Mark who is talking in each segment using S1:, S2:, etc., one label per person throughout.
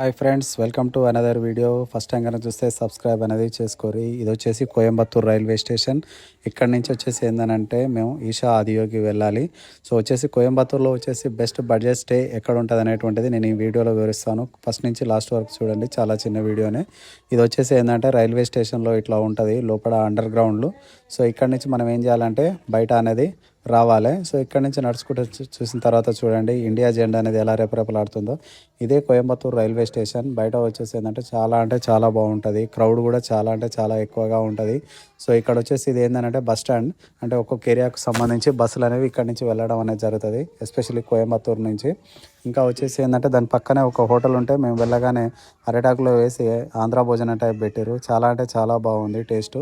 S1: Hi friends welcome to another video first time కనుక చూస్తే subscribe అనేది చేసుకోరి. ఇది వచ్చేసి కోయంబత్తూర్ రైల్వే స్టేషన్. ఇక్కడ నుంచి వచ్చేసి ఏంటంటే మేము ఈషా ఆదియోగి వెళ్ళాలి. సో వచ్చేసి కోయంబత్తూర్లో వచ్చేసి బెస్ట్ బడ్జెట్ స్టే ఎక్కడ ఉంటుంది అనేటువంటిది నేను ఈ వీడియోలో వివరిస్తాను. ఫస్ట్ నుంచి లాస్ట్ వరకు చూడండి చాలా చిన్న వీడియోనే ఇది వచ్చేసి ఏంటంటే రైల్వే స్టేషన్లో ఇట్లా ఉంటుంది లోపల అండర్ గ్రౌండ్లు సో ఇక్కడ నుంచి మనం ఏం చేయాలంటే బయట అనేది రావాలి. సో ఇక్కడ నుంచి నడుచుకుంటూ చూసిన తర్వాత చూడండి ఇండియా జెండా అనేది ఎలా రెపరెపలాడుతుందో. ఇదే కోయంబత్తూర్ రైల్వే స్టేషన్. బయట వచ్చేసి ఏంటంటే చాలా అంటే చాలా బాగుంటుంది. క్రౌడ్ కూడా చాలా అంటే చాలా ఎక్కువగా ఉంటుంది. సో ఇక్కడ వచ్చేసి ఇది ఏంటంటే బస్ స్టాండ్. అంటే ఒక్కొక్క ఏరియాకు సంబంధించి బస్సులు అనేవి ఇక్కడ నుంచి వెళ్ళడం అనేది జరుగుతుంది ఎస్పెషల్లీ కోయంబత్తూర్ నుంచి. ఇంకా వచ్చేసి ఏంటంటే దాని పక్కనే ఒక హోటల్ ఉంటే మేము వెళ్ళగానే అరటాకులో వేసి ఆంధ్ర భోజనం టైప్ పెట్టారు చాలా అంటే చాలా బాగుంది టేస్ట్.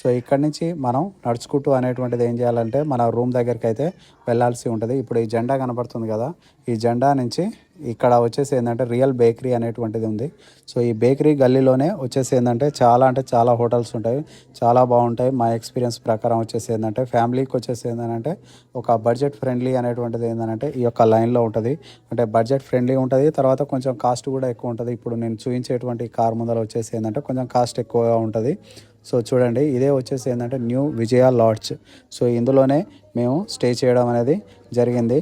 S1: సో ఇక్కడ నుంచి మనం నడుచుకుంటూ అనేటువంటిది ఏం చేయాలంటే మన రూమ్ దగ్గరికి అయితే వెళ్ళాల్సి ఉంటుంది. ఇప్పుడు ఈ జెండా కనబడుతుంది కదా ఈ జెండా నుంచి ఇక్కడ వచ్చేసి ఏంటంటే రియల్ బేకరీ అనేటువంటిది ఉంది. సో ఈ బేకరీ గల్లీలోనే వచ్చేసి ఏంటంటే చాలా అంటే చాలా హోటల్స్ ఉంటాయి. చాలా బాగుంటాయి. మా ఎక్స్పీరియన్స్ ప్రకారం వచ్చేసి ఏంటంటే ఫ్యామిలీకి వచ్చేసి ఏంటంటే ఒక బడ్జెట్ ఫ్రెండ్లీ అనేటువంటిది ఏంటంటే ఈ యొక్క లైన్లో ఉంటుంది. అంటే బడ్జెట్ ఫ్రెండ్లీ ఉంటుంది. తర్వాత కొంచెం కాస్ట్ కూడా ఎక్కువ ఉంటుంది. ఇప్పుడు నేను చూపించేటువంటి కార్ ముందర వచ్చేసి ఏంటంటే కొంచెం కాస్ట్ ఎక్కువగా ఉంటుంది. సో చూడండి ఇదే వచ్చేసి ఏంటంటే న్యూ విజయ లాడ్జ్. సో ఇందులోనే మేము స్టే చేయడం అనేది జరిగింది.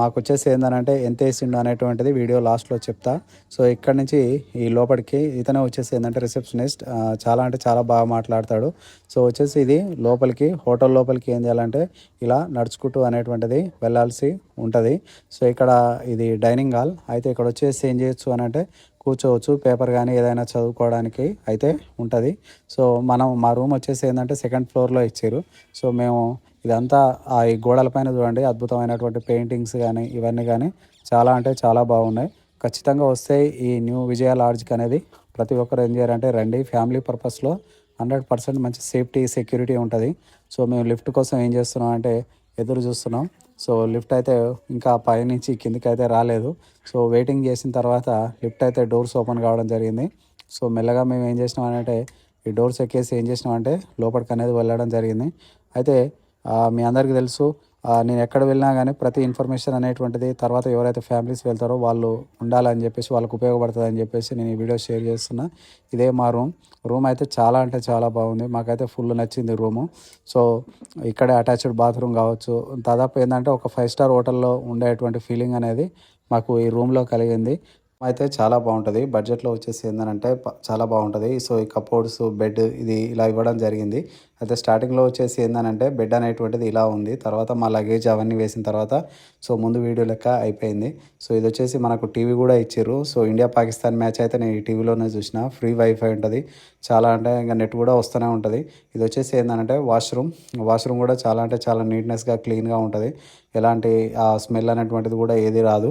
S1: మాకు వచ్చేసి ఏంటంటే ఎంత వేసిండు అనేటువంటిది వీడియో లాస్ట్లో చెప్తా. సో ఇక్కడ నుంచి ఈ లోపలికి ఇతనే వచ్చేసి ఏంటంటే రిసెప్షనిస్ట్. చాలా అంటే చాలా బాగా మాట్లాడతాడు. సో వచ్చేసి ఇది లోపలికి హోటల్ లోపలికి ఏం చేయాలంటే ఇలా నడుచుకుంటూ అనేటువంటిది వెళ్ళాల్సి ఉంటుంది. సో ఇక్కడ ఇది డైనింగ్ హాల్. అయితే ఇక్కడ వచ్చేసి ఏం చేయొచ్చు అని అంటే కూర్చోవచ్చు పేపర్ కానీ ఏదైనా చదువుకోవడానికి అయితే ఉంటుంది. సో మనం మా రూమ్ వచ్చేసి ఏంటంటే సెకండ్ ఫ్లోర్లో ఇచ్చారు. సో మేము ఇదంతా ఆ ఈ గోడలపైన చూడండి అద్భుతమైనటువంటి పెయింటింగ్స్ కానీ ఇవన్నీ కానీ చాలా అంటే చాలా బాగున్నాయి. ఖచ్చితంగా వస్తే ఈ న్యూ విజయ లాడ్జ్కి అనేది ప్రతి ఒక్కరు ఏం చేయాలంటే రండి ఫ్యామిలీ పర్పస్లో హండ్రెడ్ పర్సెంట్ మంచి సేఫ్టీ సెక్యూరిటీ ఉంటుంది. సో మేము లిఫ్ట్ కోసం ఏం చేస్తున్నాం అంటే ఎదురు చూస్తున్నాం. సో లిఫ్ట్ అయితే ఇంకా పైనుంచి కిందికి అయితే రాలేదు. సో వెయిటింగ్ చేసిన తర్వాత లిఫ్ట్ అయితే డోర్స్ ఓపెన్ కావడం జరిగింది. సో మెల్లగా మేము ఏం చేసినాం అంటే ఈ డోర్స్ ఎక్కేసి ఏం చేసినాం అంటే లోపలికి అనేది వెళ్ళడం జరిగింది. అయితే మీ అందరికీ తెలుసు. నేను ఎక్కడ వెళ్ళినా కానీ ప్రతి ఇన్ఫర్మేషన్ అనేటువంటిది తర్వాత ఎవరైతే ఫ్యామిలీస్ వెళ్తారో వాళ్ళు ఉండాలని చెప్పేసి వాళ్ళకు ఉపయోగపడుతుంది అని చెప్పేసి నేను ఈ వీడియో షేర్ చేస్తున్నా. ఇదే మా రూమ్. రూమ్ అయితే చాలా అంటే చాలా బాగుంది. మాకైతే ఫుల్ నచ్చింది రూము. సో ఇక్కడే అటాచ్డ్ బాత్రూమ్ కావచ్చు. దాదాపు ఏంటంటే ఒక ఫైవ్ స్టార్ హోటల్లో ఉండేటువంటి ఫీలింగ్ అనేది మాకు ఈ రూమ్లో కలిగింది. అయితే చాలా బాగుంటుంది. బడ్జెట్లో వచ్చేసి ఏంటంటే చాలా బాగుంటుంది. సో ఈ కప్బోర్డ్స్ బెడ్ ఇది ఇలా ఇవ్వడం జరిగింది. అయితే స్టార్టింగ్లో వచ్చేసి ఏంటంటే బెడ్ అనేటువంటిది ఇలా ఉంది. తర్వాత మా లగేజ్ అవన్నీ వేసిన తర్వాత సో ముందు వీడియో లెక్క అయిపోయింది. సో ఇది వచ్చేసి మనకు టీవీ కూడా ఇచ్చారు సో ఇండియా పాకిస్తాన్ మ్యాచ్ అయితే నేను ఈ టీవీలోనే చూసిన. ఫ్రీ వైఫై ఉంటుంది. చాలా అంటే ఇంకా నెట్ కూడా వస్తూనే ఉంటుంది. ఇది వచ్చేసి ఏంటంటే వాష్రూమ్. వాష్రూమ్ కూడా చాలా అంటే చాలా నీట్నెస్గా క్లీన్గా ఉంటుంది. ఎలాంటి స్మెల్ అనేటువంటిది కూడా ఏది రాదు.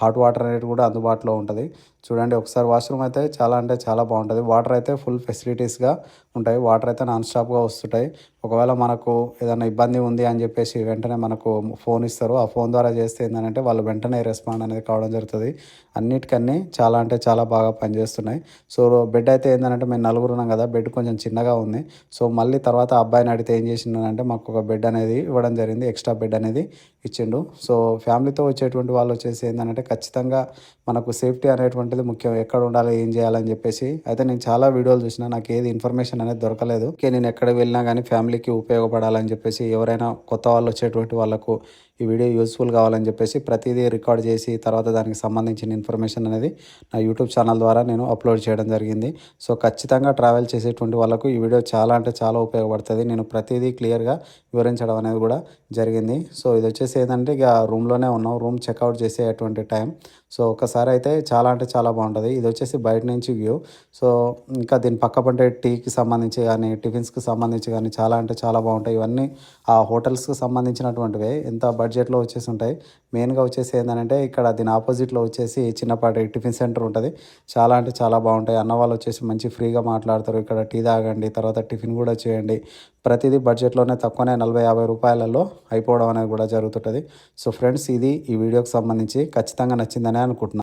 S1: హాట్ వాటర్ అనేది కూడా అందుబాటులో ఉంటుంది. చూడండి ఒకసారి వాష్రూమ్ అయితే చాలా అంటే చాలా బాగుంటుంది. వాటర్ అయితే ఫుల్ ఫెసిలిటీస్గా ఉంటాయి. వాటర్ అయితే నాన్ స్టాప్గా వస్తుంటాయి. ఒకవేళ మనకు ఏదైనా ఇబ్బంది ఉంది అని చెప్పేసి వెంటనే మనకు ఫోన్ ఇస్తారు. ఆ ఫోన్ ద్వారా చేస్తే ఏంటంటే వాళ్ళు వెంటనే రెస్పాండ్ అనేది కావడం జరుగుతుంది. అన్నిటికన్నీ చాలా అంటే చాలా బాగా పనిచేస్తున్నాయి. సో బెడ్ అయితే ఏంటంటే మేము నలుగురు ఉన్నాం కదా బెడ్ కొంచెం చిన్నగా ఉంది. సో మళ్ళీ తర్వాత అబ్బాయిని అడిగితే ఏం చేసిండంటే మాకు ఒక బెడ్ అనేది ఇవ్వడం జరిగింది. ఎక్స్ట్రా బెడ్ అనేది ఇచ్చిండు. సో ఫ్యామిలీతో వచ్చేటువంటి వాళ్ళు వచ్చేసి ఏంటంటే ఖచ్చితంగా మనకు సేఫ్టీ అనేటువంటి అనేటువంటిది ముఖ్యం ఎక్కడ ఉండాలి? ఏం చేయాలని చెప్పేసి అయితే నేను చాలా వీడియోలు చూసిన నాకు ఏది ఇన్ఫర్మేషన్ అనేది దొరకలేదు. ఓకే నేను ఎక్కడ వెళ్ళినా కానీ ఫ్యామిలీకి ఉపయోగపడాలని చెప్పేసి ఎవరైనా కొత్త వాళ్ళు వచ్చేటువంటి వాళ్ళకు ఈ వీడియో యూస్ఫుల్ కావాలని చెప్పేసి ప్రతిదీ రికార్డ్ చేసి తర్వాత దానికి సంబంధించిన ఇన్ఫర్మేషన్ అనేది నా యూట్యూబ్ ఛానల్ ద్వారా నేను అప్లోడ్ చేయడం జరిగింది. సో ఖచ్చితంగా ట్రావెల్ చేసేటువంటి వాళ్ళకు ఈ వీడియో చాలా అంటే చాలా ఉపయోగపడుతుంది. నేను ప్రతిదీ క్లియర్గా వివరించడం అనేది కూడా జరిగింది. సో ఇది వచ్చేసి ఏంటంటే ఇక రూమ్లోనే ఉన్నాం. రూమ్ చెక్అవుట్ చేసేటువంటి టైం. సో ఒకసారి అయితే చాలా అంటే చాలా బాగుంటుంది. ఇది వచ్చేసి బయట నుంచి వ్యూ. సో ఇంకా దీని పక్క పంటే టీకి సంబంధించి కానీ టిఫిన్స్కి సంబంధించి కానీ చాలా అంటే చాలా బాగుంటాయి. ఇవన్నీ ఆ హోటల్స్కి సంబంధించినటువంటివే. ఎంత బడ్జెట్లో వచ్చేసి ఉంటాయి. మెయిన్గా వచ్చేసి ఏంటంటే ఇక్కడ దీని ఆపోజిట్లో వచ్చేసి చిన్నపాటి టిఫిన్ సెంటర్ ఉంటుంది. చాలా అంటే చాలా బాగుంటాయి. అన్న వాళ్ళు వచ్చేసి మంచి ఫ్రీగా మాట్లాడతారు. ఇక్కడ టీ తాగండి తర్వాత టిఫిన్ కూడా చేయండి. ప్రతిదీ బడ్జెట్లోనే తక్కువనే నలభై యాభై రూపాయలలో అయిపోవడం అనేది కూడా జరుగుతుంటుంది. సో ఫ్రెండ్స్ ఇది ఈ వీడియోకి సంబంధించి ఖచ్చితంగా నచ్చిందనే అనుకుంటున్నాను